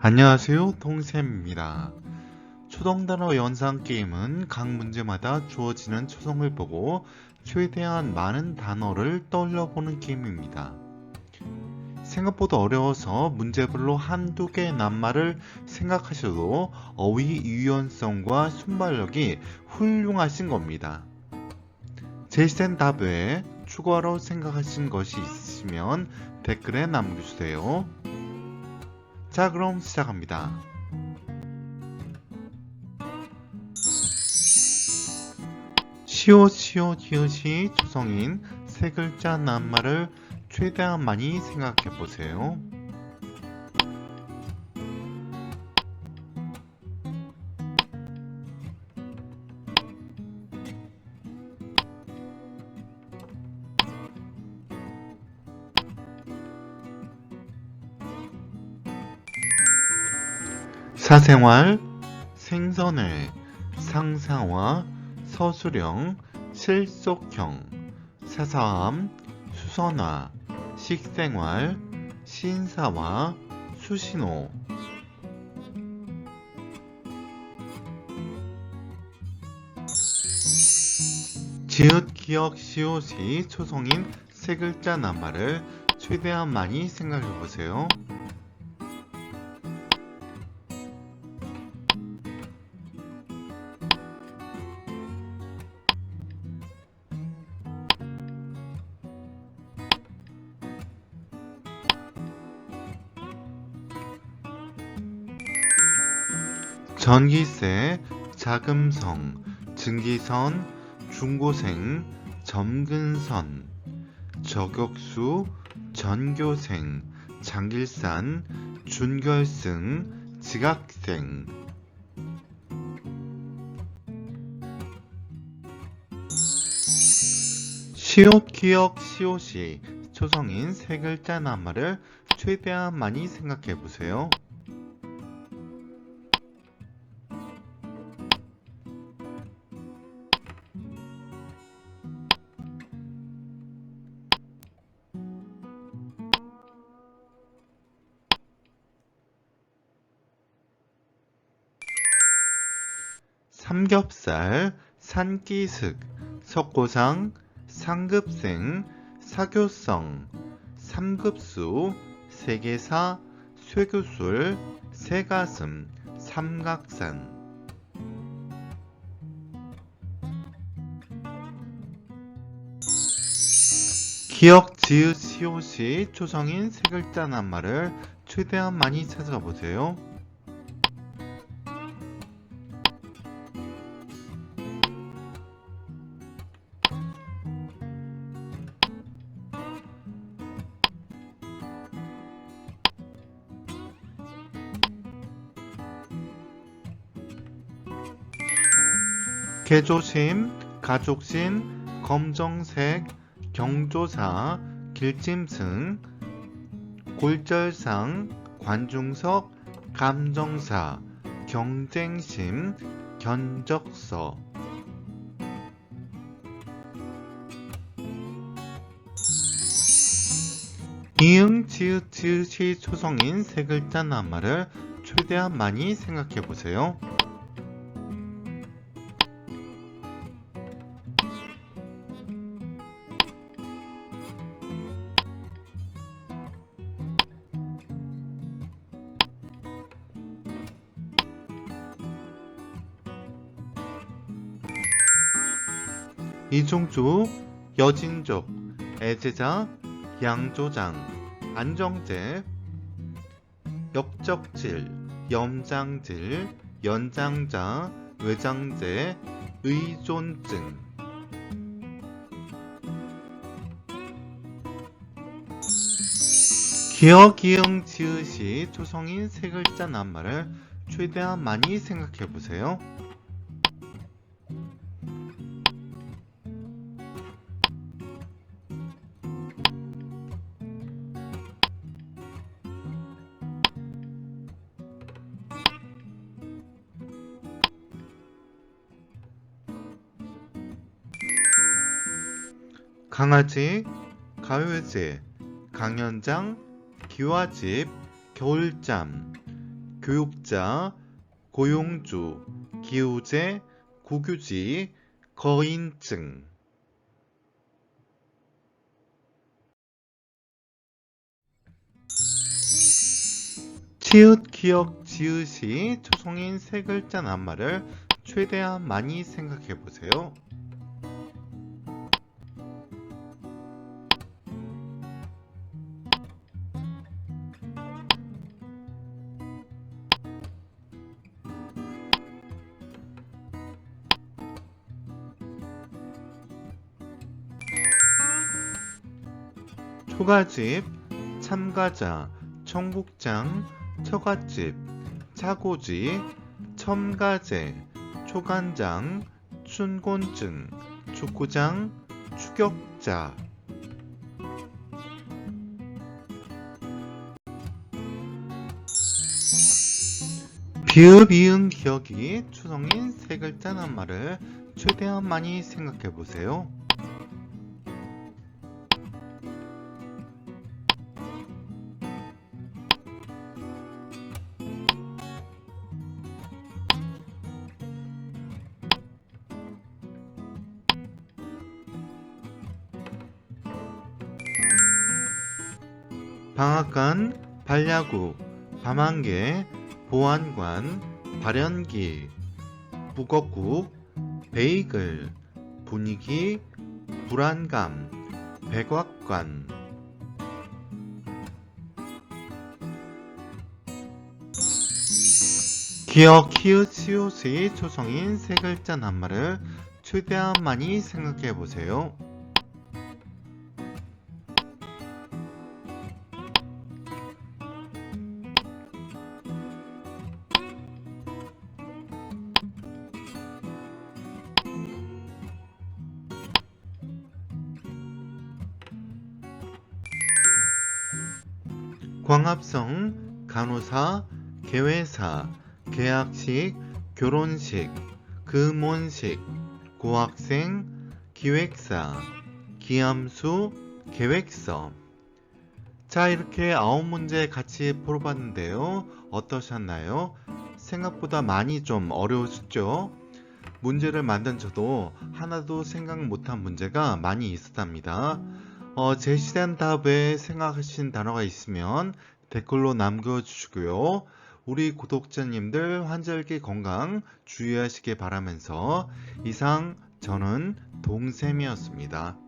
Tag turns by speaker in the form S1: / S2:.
S1: 안녕하세요 통쌤입니다. 초동단어 연상 게임은 각 문제마다 주어지는 초성을 보고 최대한 많은 단어를 떠올려 보는 게임입니다. 생각보다 어려워서 문제별로 한두 개의 낱말을 생각하셔도 어휘 유연성과 순발력이 훌륭하신 겁니다. 제시된 답 외에 추가로 생각하신 것이 있으시면 댓글에 남겨주세요. 자, 그럼 시작합니다. 시오 시오 디귿이 초성인 세 글자 낱말을 최대한 많이 생각해 보세요. 사생활, 생선회, 상상화, 서술형, 실속형, 사사함, 수선화, 식생활, 신사화, 수신호. 지읒, 기억, 시옷이 초성인 세 글자 낱말을 최대한 많이 생각해 보세요. 전기세, 자금성, 증기선, 중고생, 점근선, 저격수, 전교생, 장길산, 준결승, 지각생. 시옷, 기억, 시옷이 초성인 세 글자 낱말을 최대한 많이 생각해 보세요. 삼겹살, 산기슭, 석고상, 상급생, 사교성, 삼급수, 세계사, 쇠교술, 새가슴, 삼각산. 기억, 지읒, 시옷이 초성인 세 글자 낱말을 최대한 많이 찾아가 보세요. 개조심, 가족신, 검정색, 경조사, 길짐승, 골절상, 관중석, 감정사, 경쟁심, 견적서. 이응, 지읒, 지읒이 초성인 세 글자 낱말을 최대한 많이 생각해 보세요. 이종주, 여진족, 애제자, 양조장, 안정제, 역적질, 염장질, 연장자, 외장제, 의존증. 기억, 기응, 지읒이 초성인 세 글자 낱말을 최대한 많이 생각해 보세요. 강아지, 가요제, 강연장, 기와집, 겨울잠, 교육자, 고용주, 기후제, 국유지, 거인증. 치읓, 기역, 지읒이 초성인 세 글자 낱말을 최대한 많이 생각해 보세요. 초가집, 참가자, 청국장, 처갓집, 차고지, 첨가제, 초간장, 춘곤증, 축구장, 추격자. 비읍, 이응, 기억이 추성인 세 글자 낱말을 최대한 많이 생각해 보세요. 방앗간, 반야구, 밤안개, 보안관, 발연기, 북어국, 베이글, 분위기, 불안감, 백악관. 기억, 키읔, 시옷의 초성인 세 글자 낱말을 최대한 많이 생각해 보세요. 광합성, 간호사, 개회사, 계약식, 결혼식, 금혼식, 고학생, 기획사, 기함수, 계획서. 자, 이렇게 아홉 문제 같이 풀어봤는데요. 어떠셨나요? 생각보다 많이 좀 어려우셨죠? 문제를 만든 저도 하나도 생각 못한 문제가 많이 있었답니다. 어, 제시된 답에 생각하신 단어가 있으면 댓글로 남겨주시고요. 우리 구독자님들 환절기 건강 주의하시기 바라면서 이상 저는 동샘이었습니다.